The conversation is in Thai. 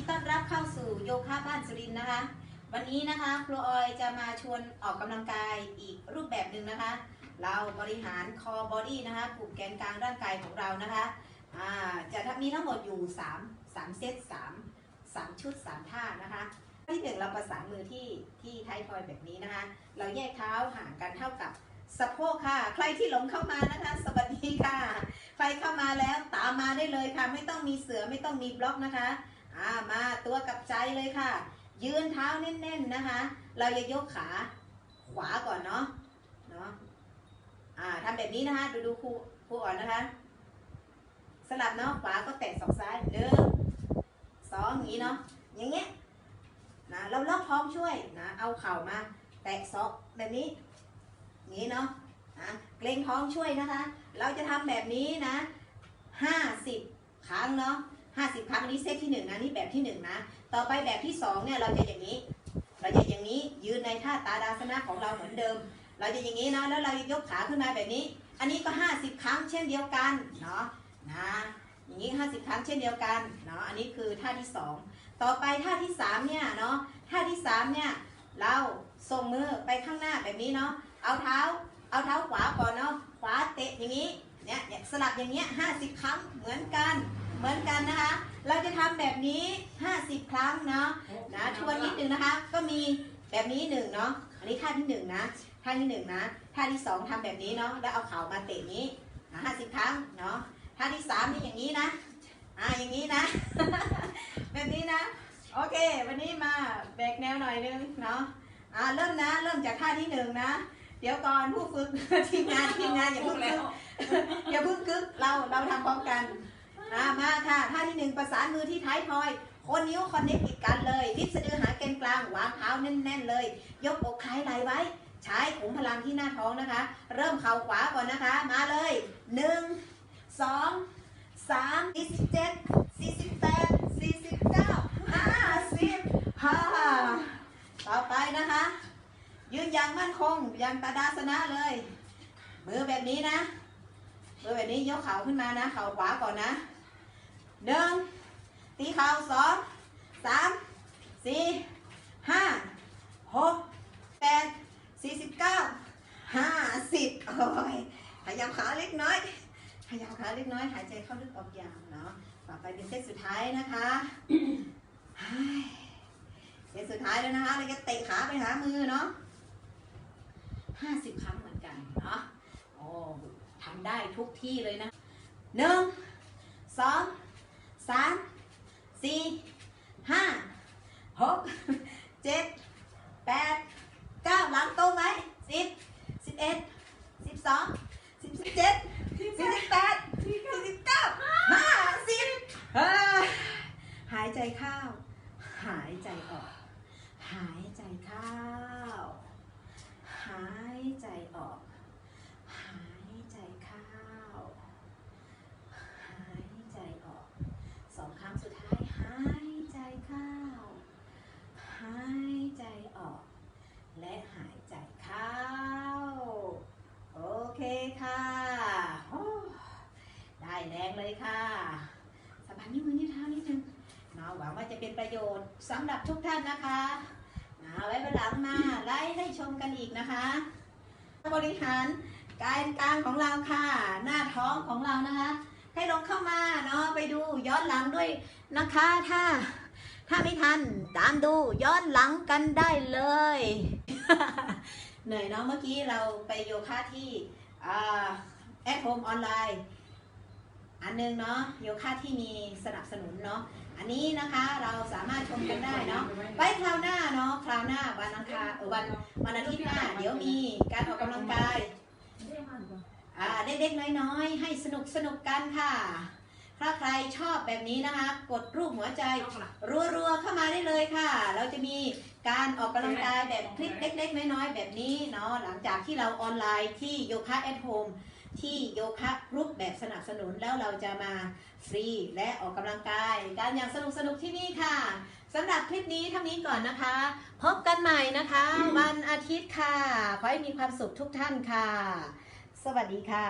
ีต้อนรับเข้าสู่โยคะบ้านสุรินนะคะ วันนี้นะคะครูออยจะมาชวนออกกำลังกายอีกรูปแบบหนึ่งนะคะ เราบริหารคอบอดี้นะคะกลุ่มแกนกลางร่างกายของเรานะคะจะมีทั้งหมดอยู่ 3 3 เซต3 3 ชุด 3 ท่านะคะที่หนึ่งเราประสานมือที่ที่ท้ายทอยแบบนี้นะคะ เราแยกเท้าห่างกันเท่ากับสะโพกค่ะ ใครที่หลงเข้ามานะคะ สวัสดีค่ะ ใครเข้ามาแล้วตามมาได้เลยค่ะ ไม่ต้องมีเสือไม่ต้องมีบล็อกนะคะ อ่ามาตัวกับใจเลยค่ะ ยืนเท้าแน่นๆนะคะ เราจะยกขาขวาก่อนเนาะเนาะอ่าทำแบบนี้นะคะ ดูดูครูครูอ่อนนะคะ สลับเนาะขวาก็แตะสองซ้ายหนึ่งสองอย่างนี้เนาะอย่างเงี้ยนะเราล็อกท้องช่วยนะเอาเข่ามา แตะศอกแบบนี้อย่างนี้เนาะอะเกรงท้องช่วยนะคะ เราจะทำแบบนี้นะห้าสิบครั้งเนาะ ห้าสิบครั้งอันนี้เซตที่หนึ่งนะนี่แบบที่หนึ่งนะ ต่อไปแบบที่สองเนี่ยเราจะอย่างนี้ เราจะอย่างนี้ยืนในท่าตาดาสนะของเราเหมือนเดิม เราจะอย่างนี้เนาะแล้วเรายกขาขึ้นมาแบบนี้ อันนี้ก็ห้าสิบครั้งเช่นเดียวกันเนาะนะอย่างนี้ห้าสิบครั้งเช่นเดียวกันเนาะอันนี้คือท่าที่สองต่อไปท่าที่สามเนี่ยเนาะท่าที่สามเนี่ยเราส่งมือไปข้างหน้าแบบนี้เนาะเอาเท้าเอาเท้าขวาก่อนเนาะขวาเตะอย่างนี้เนี่ยเนี่ยสลับอย่างเงี้ยห้าสิบครั้งเหมือนกัน เหมือนกันนะคะ เราจะทำแบบนี้ 50 ครั้งเนาะนะทวนนิดนึงนะคะ ก็มีแบบนี้หนึ่งเนาะอันนี้ท่าที่หนึ่งนะท่าที่หนึ่งนะท่าที่สองทำแบบนี้เนาะแล้วเอาเข่ามาเตะนี้ห้าสิบครั้งเนาะท่าที่สามนี่อย่างนี้นะอ่าอย่างนี้นะ แบบนี้นะ โอเค วันนี้มาแบกแนวหน่อยนึงเนาะอ่าเริ่มนะเริ่มจากท่าที่หนึ่งนะเดี๋ยวก่อนผู้ฝึกทีมงานทีมงานอย่าเพิ่งกึกอย่าเพิ่งกึกเราเราทำพร้อมกัน อ่ามาค่ะท่าที่หนึ่งประสานมือที่ท้ายทอยโคนนิ้วคอนเนคติดกันเลยฟิตสะดือหาแกนกลางวางเท้าแน่น ๆ เลย ยกอกคล้ายไหลไว้ ใช้ขุมพลังที่หน้าท้องนะคะ เริ่มเข่าขวาก่อนนะคะ มาเลยหนึ่งสองสามสี่สิบเจ็ดสี่สิบแปดสี่สิบเก้าห้าสิบห้าต่อไปนะคะ ยืนอย่างมั่นคงอย่างตาดาสนะเลย มือแบบนี้นะมือแบบนี้ยกเข่าขึ้นมานะ เข่าขวาก่อนนะ หนึ่งตีเข่าสองสามสี่ห้าหกแปดสี่สิบเก้าห้าสิบโอ้ยขยับขาเล็กน้อยขยับขาเล็กน้อยหายใจเข้าลึกออกยาวเนาะต่อไปเป็นเซตสุดท้ายนะคะเฮ้ยเซตสุดท้ายแล้วนะคะเราจะเตะขาไปหามือเนาะห้าสิบครั้งเหมือนกันเนาะโอ้ทำได้ทุกที่เลยนะหนึ่งสอง สามสี่ห้าหกเจ็ดแปดเก้าหลังตรงไหมสิบสิบเอ็ดสิบสองสิบเจ็ดสี่สิบแปดสี่สิบเก้าห้าสิบเฮ้ยหายใจเข้า หายใจออก หายใจเข้า หายใจออก หายใจเข้า หายใจออก สองครั้งสุดท้าย หายใจเข้า หายใจออก และหายใจเข้า โอเคค่ะโอ้ได้แรง เลยค่ะสะบัดนิ้วมือนิ้วเท้านิดนึงเนาะหวังว่าจะเป็นประโยชน์สำหรับทุกท่านนะคะนะไว้เวลามาไล่ให้ชมกันอีกนะคะ บริหารกายกลางของเราค่ะ หน้าท้องของเรานะคะ ให้ลงเข้ามาเนาะไปดูย้อนหลังด้วยนะคะ ถ้า ถ้าไม่ทันตามดูย้อนหลังกันได้เลยเหนื่อยเนาะเมื่อกี้เราไปโยคะที่แอดโฮมออนไลน์ อันหนึงเนาะโยคะที่มีสนับสนุนเนาะอันนี้นะคะเราสามารถชมกันได้เนาะไว้คราวหน้าเนาะคราวหน้าวันอังคารเอวันวันอาทิตย์หน้า เดี๋ยวมีการออกกำลังกายอ่าเด็กๆน้อยๆ ให้สนุกสนุกกันค่ะถ้าใครชอบแบบนี้นะคะ กดรูปหัวใจ รัวๆเข้ามาได้เลยค่ะ เราจะมีการออกกำลังกายแบบคลิปเล็ก ๆ น้อยๆแบบนี้เนาะหลังจากที่เราออนไลน์ที่โยคะแอทโฮม ที่โยคะรูปแบบสนับสนุนแล้วเราจะมาฟรีและออกกำลังกายการอย่างสนุกสนุกๆที่นี่ค่ะสำหรับคลิปนี้เท่านี้ก่อนนะคะ พบกันใหม่นะคะ วันอาทิตย์ค่ะ ขอให้มีความสุขทุกท่านค่ะ สวัสดีค่ะ